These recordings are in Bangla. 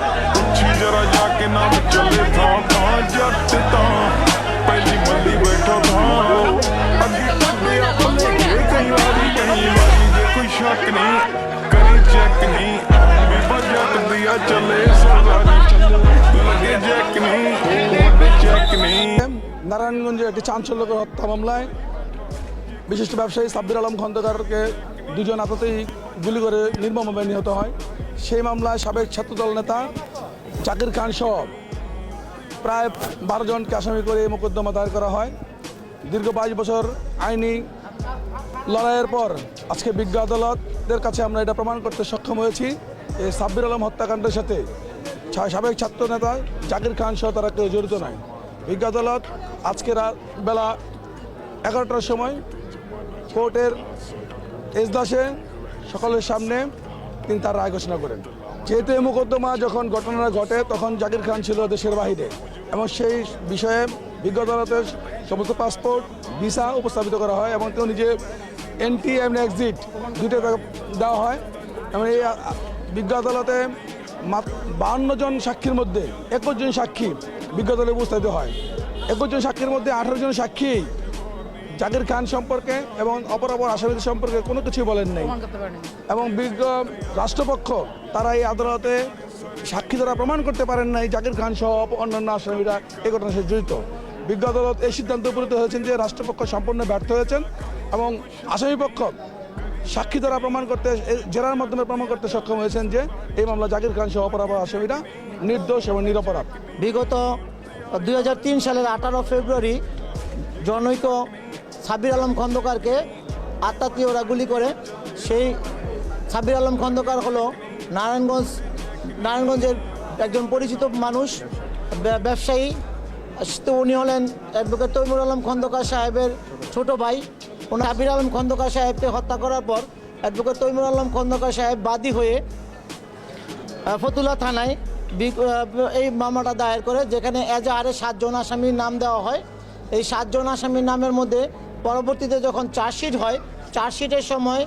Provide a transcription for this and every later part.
ਪੁੱਛੀ ਜਰਾ ਜਾ ਕੇ ਨਾ ਚੱਲੇ ਥਾਂ ਥਾਂ ਜੱਟ ਤਾਂ ਪਹਿਲੀ ਮੱਲੀ ਬੈਠੋ ਥਾਂ ਅੱਗੇ ਟੱਬੇ ਆਪਣੇ ਕਈ ਵਾਰੀ ਕਈ ਵਾਰੀ ਜੇ ਕੋਈ ਸ਼ੱਕ ਨਹੀਂ ਕਰੀ ਚੈੱਕ ਨਹੀਂ ਵੀ ਬਜਟ ਦਿਆ ਚੱਲੇ ਸਰਦਾਰੀ ਚੱਲੇ ਲੱਗੇ ਜੈਕ ਨਹੀਂ ਚੈੱਕ ਨਹੀਂ নারায়ণগঞ্জে একটি চাঞ্চল্যকর হত্যা মামলায় বিশিষ্ট ব্যবসায়ী সাব্বির আলম খন্দকারকে দুজন আতাতেই গুলি করে নির্মমভাবে নিহত হয় সেই মামলায় সাবেক ছাত্রদল নেতা জাকির খান সহ প্রায় বারো জনকে আসামি করে মোকদ্দমা দায়ের করা হয়। দীর্ঘ বাইশ বছর আইনি লড়াইয়ের পর আজকে বিজ্ঞ আদালতের কাছে আমরা এটা প্রমাণ করতে সক্ষম হয়েছি এই সাব্বির আলম হত্যাকাণ্ডের সাথে সাবেক ছাত্র নেতা জাকির খান সহ তারা কেউ জড়িত নয়। বিজ্ঞ আদালত আজকে রাত বেলা এগারোটার সময় কোর্টের এজলাসে সকলের সামনে তিনি তার রায় ঘোষণা করেন। যেহেতু এই মোকদ্দমা যখন ঘটনা ঘটে, তখন জাকির খান ছিল দেশের বাহিরে। এবং সেই বিষয়ে বিজ্ঞ আদালতের সমস্ত পাসপোর্ট, ভিসা উপস্থাপিত করা হয় এবং কেউ নিজে এন্ট্রি এবং এক্সিট দুটো দেওয়া হয়। এবং এই বিজ্ঞ আদালতে বাহান্ন জন সাক্ষীর মধ্যে একুশ জন সাক্ষী বিজ্ঞ আদালতে উপস্থাপিত হয়। একুশ জন সাক্ষীর মধ্যে আঠারো জন সাক্ষী জাকির খান সম্পর্কে এবং অপর অপর আসামিদের সম্পর্কে কোনো কিছুই বলেন নাই। এবং বিজ্ঞ রাষ্ট্রপক্ষ তারা এই আদালতে সাক্ষী দ্বারা প্রমাণ করতে পারেন নাই জাকির খান সহ অন্যান্য আসামিরা এই ঘটনার সাথে জড়িত। বিজ্ঞ আদালত এই সিদ্ধান্ত উপনীত হয়েছেন যে রাষ্ট্রপক্ষ সম্পূর্ণ ব্যর্থ হয়েছেন এবং আসামিপক্ষ সাক্ষী দ্বারা প্রমাণ করতে জেরার মাধ্যমে প্রমাণ করতে সক্ষম হয়েছেন যে এই মামলা জাকির খান সহ অপর অপর আসামিরা নির্দোষ এবং নিরপরাধ। বিগত দুই হাজার তিন সালের আঠারো ফেব্রুয়ারি জনৈক সাবির আলম খন্দকারকে আত্মাতীয়রা গুলি করে। সেই সাবির আলম খন্দকার হলো নারায়ণগঞ্জ নারায়ণগঞ্জের একজন পরিচিত মানুষ ব্যবসায়ী। তো উনি হলেন অ্যাডভোকেট তৈমুর আলম খন্দকার সাহেবের ছোট ভাই। উনি সাবির আলম খন্দকার সাহেবকে হত্যা করার পর অ্যাডভোকেট তৈমুর আলম খন্দকার সাহেব বাদী হয়ে ফতুল্লা থানায় এই মামলাটা দায়ের করে, যেখানে এজাহারে সাতজন আসামির নাম দেওয়া হয়। এই সাতজন আসামির নামের মধ্যে পরবর্তীতে যখন চার্জশিট হয়, চার্জশিটের সময়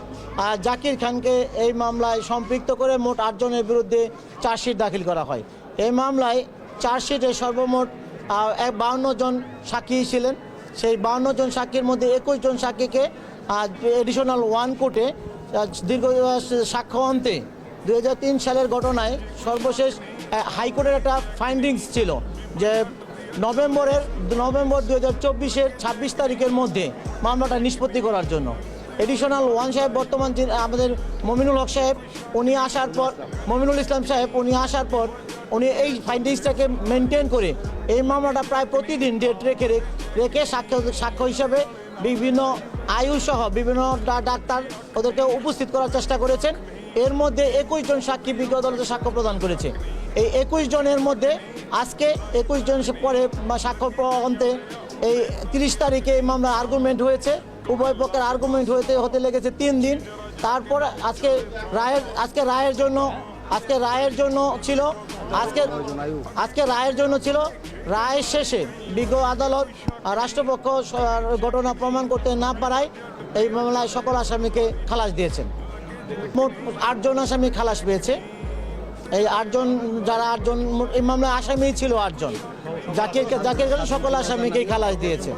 জাকির খানকে এই মামলায় সম্পৃক্ত করে মোট আটজনের বিরুদ্ধে চার্জশিট দাখিল করা হয়। এই মামলায় চার্জশিটে সর্বমোট এক বাউন্ন জন সাক্ষী ছিলেন। সেই বাউন্ন জন সাক্ষীর মধ্যে একুশ জন সাক্ষীকে এডিশনাল ওয়ান কোর্টে দীর্ঘ সাক্ষ্য অন্তে দু হাজার তিন সালের ঘটনায় সর্বশেষ হাইকোর্টের একটা ফাইন্ডিংস ছিল যে নভেম্বরের, নভেম্বর দু হাজার চব্বিশের ছাব্বিশ তারিখের মধ্যে মামলাটা নিষ্পত্তি করার জন্য। এডিশনাল ওয়ান সাহেব বর্তমান আমাদের মমিনুল হক সাহেব, উনি আসার পর, মমিনুল ইসলাম সাহেব, উনি আসার পর, উনি এই ফাইন্ডিংসটাকে মেনটেন করে এই মামলাটা প্রায় প্রতিদিন ডেট রেখে রেখে সাক্ষ্য সাক্ষ্য হিসাবে বিভিন্ন আয়ু সহ বিভিন্ন ডাক্তার ওদেরকে উপস্থিত করার চেষ্টা করেছেন। এর মধ্যে একুশ জন সাক্ষী বিজ্ঞ আদালতে সাক্ষ্য প্রদান করেছে। এই একুশ জনের মধ্যে আজকে একুশ জন পরে সাক্ষ্য অন্তে এই তিরিশ তারিখে এই মামলা আর্গুমেন্ট হয়েছে। উভয় পক্ষের আর্গুমেন্ট হতে হতে লেগেছে তিন দিন। তারপর আজকে রায়ের আজকে রায়ের জন্য, আজকে রায়ের জন্য ছিল, আজকে আজকে রায়ের জন্য ছিল, রায়ের শেষে বিজ্ঞ আদালত রাষ্ট্রপক্ষ ঘটনা প্রমাণ করতে না পারায় এই মামলায় সকল আসামিকে খালাস দিয়েছেন। মোট আটজন আসামি খালাস পেয়েছে। এই আটজন, যারা আটজন, এই মামলায় আসামি ছিল আটজন। জাকির খান সকল আসামিকেই খালাস দিয়েছে।